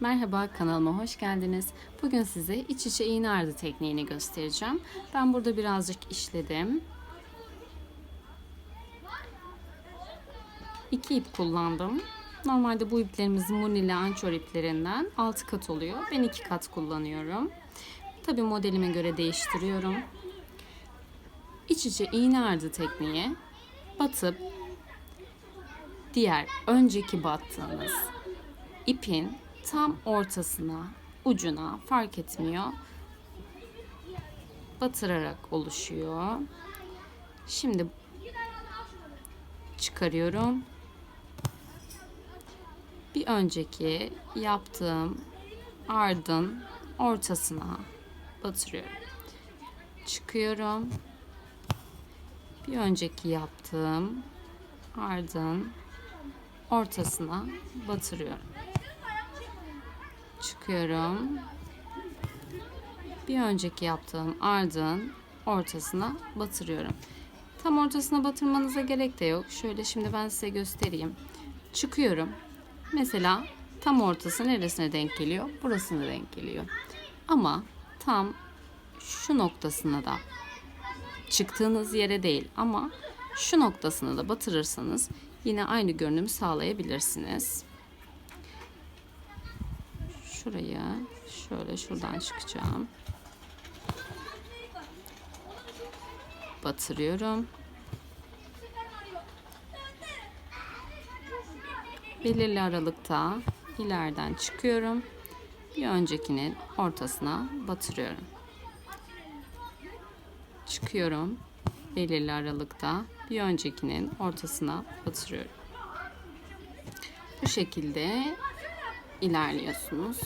Merhaba kanalıma hoş geldiniz. Bugün size iç içe iğne ardı tekniğini göstereceğim. Ben burada birazcık işledim. İki ip kullandım. Normalde bu iplerimiz Munile ançor iplerinden 6 kat oluyor. Ben 2 kat kullanıyorum. Tabi modelime göre değiştiriyorum. İç içe iğne ardı tekniği batıp diğer önceki battığınız ipin tam ortasına, ucuna fark etmiyor. Batırarak oluşuyor. Şimdi çıkarıyorum. Bir önceki yaptığım ardın ortasına batırıyorum. Çıkıyorum. Bir önceki yaptığım ardın ortasına batırıyorum. Çıkıyorum. Bir önceki yaptığım ardın ortasına batırıyorum. Tam ortasına batırmanıza gerek de yok. Şöyle şimdi ben size göstereyim. Çıkıyorum. Mesela tam ortası neresine denk geliyor? Burasına denk geliyor. Ama tam şu noktasına da çıktığınız yere değil ama şu noktasına da batırırsanız yine aynı görünümü sağlayabilirsiniz. Şuraya şöyle şuradan çıkacağım. Batırıyorum. Belirli aralıkta ileriden çıkıyorum. Bir öncekinin ortasına batırıyorum. Çıkıyorum. Belirli aralıkta bir öncekinin ortasına batırıyorum. Bu şekilde ilerliyorsunuz.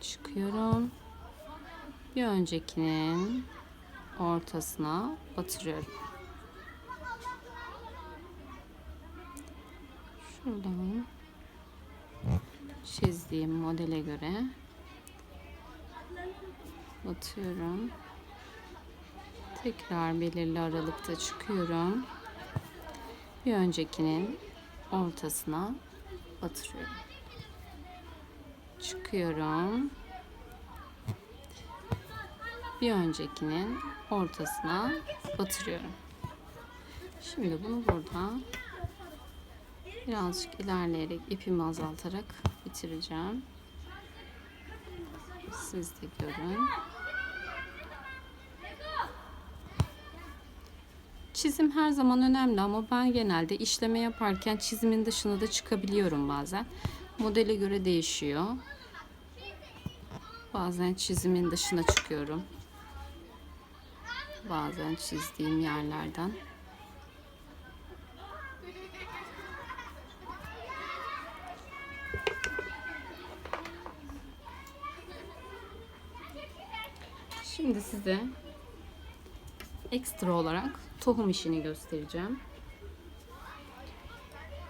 Çıkıyorum. Bir öncekinin ortasına batırıyorum. Şuradan çizdiğim modele göre batıyorum. Tekrar belirli aralıkta çıkıyorum. Bir öncekinin ortasına batırıyorum. Çıkıyorum. Bir öncekinin ortasına batırıyorum. Şimdi bunu burada birazcık ilerleyerek ipimi azaltarak bitireceğim. Siz de görün. Çizim her zaman önemli ama ben genelde işleme yaparken çizimin dışına da çıkabiliyorum bazen. Modele göre değişiyor. Bazen çizimin dışına çıkıyorum. Bazen çizdiğim yerlerden. Şimdi size ekstra olarak tohum işini göstereceğim.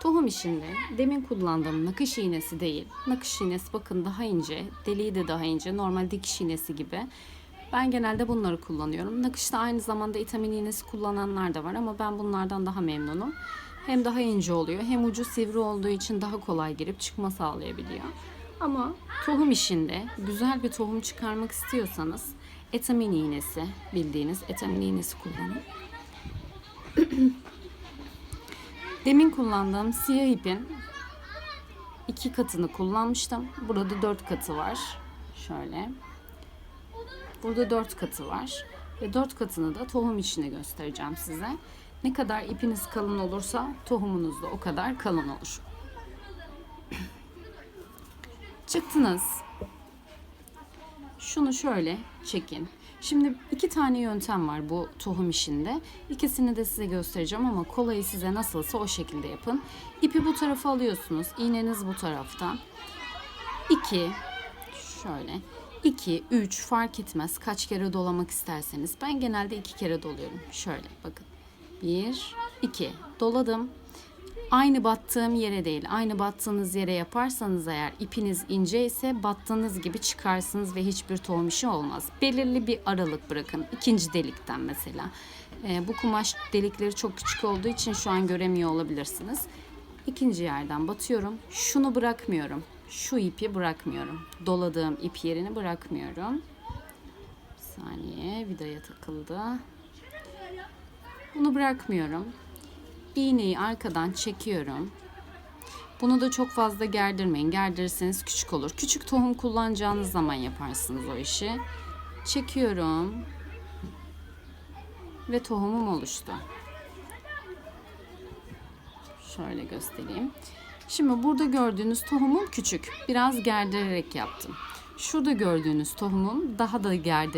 Tohum işinde demin kullandığım nakış iğnesi değil. Nakış iğnesi bakın daha ince, deliği de daha ince. Normal dikiş iğnesi gibi. Ben genelde bunları kullanıyorum. Nakışta aynı zamanda itamin iğnesi kullananlar da var ama ben bunlardan daha memnunum. Hem daha ince oluyor hem ucu sivri olduğu için daha kolay girip çıkma sağlayabiliyor. Ama tohum işinde güzel bir tohum çıkarmak istiyorsanız etamin iğnesi bildiğiniz etamin iğnesi kullanın. Demin kullandığım siyah ipin iki katını kullanmıştım. Burada dört katı var. Şöyle. Burada dört katı var. Ve dört katını da tohum içine göstereceğim size. Ne kadar ipiniz kalın olursa tohumunuz da o kadar kalın olur. Çıktınız. Şunu şöyle çekin. Şimdi iki tane yöntem var bu tohum işinde. İkisini de size göstereceğim ama kolayı size nasılsa o şekilde yapın. İpi bu tarafa alıyorsunuz. İğneniz bu tarafta. 2 şöyle 2 3 fark etmez kaç kere dolamak isterseniz. Ben genelde iki kere doluyorum. Şöyle bakın. 1 2 doladım. Aynı battığım yere değil, aynı battığınız yere yaparsanız eğer ipiniz ince ise battığınız gibi çıkarsınız ve hiçbir tohum işi olmaz. Belirli bir aralık bırakın. ikinci delikten mesela. Ee, bu kumaş delikleri çok küçük olduğu için şu an göremiyor olabilirsiniz. İkinci yerden batıyorum. Şunu bırakmıyorum. Şu ipi bırakmıyorum. Doladığım ip yerini bırakmıyorum. Bir saniye vidaya takıldı. Bunu bırakmıyorum. İğneyi arkadan çekiyorum. Bunu da çok fazla gerdirmeyin. Gerdirirseniz küçük olur. Küçük tohum kullanacağınız zaman yaparsınız o işi. Çekiyorum. Ve tohumum oluştu. Şöyle göstereyim. Şimdi burada gördüğünüz tohumum küçük. Biraz gerdirerek yaptım. Şurada gördüğünüz tohumum daha da gerdir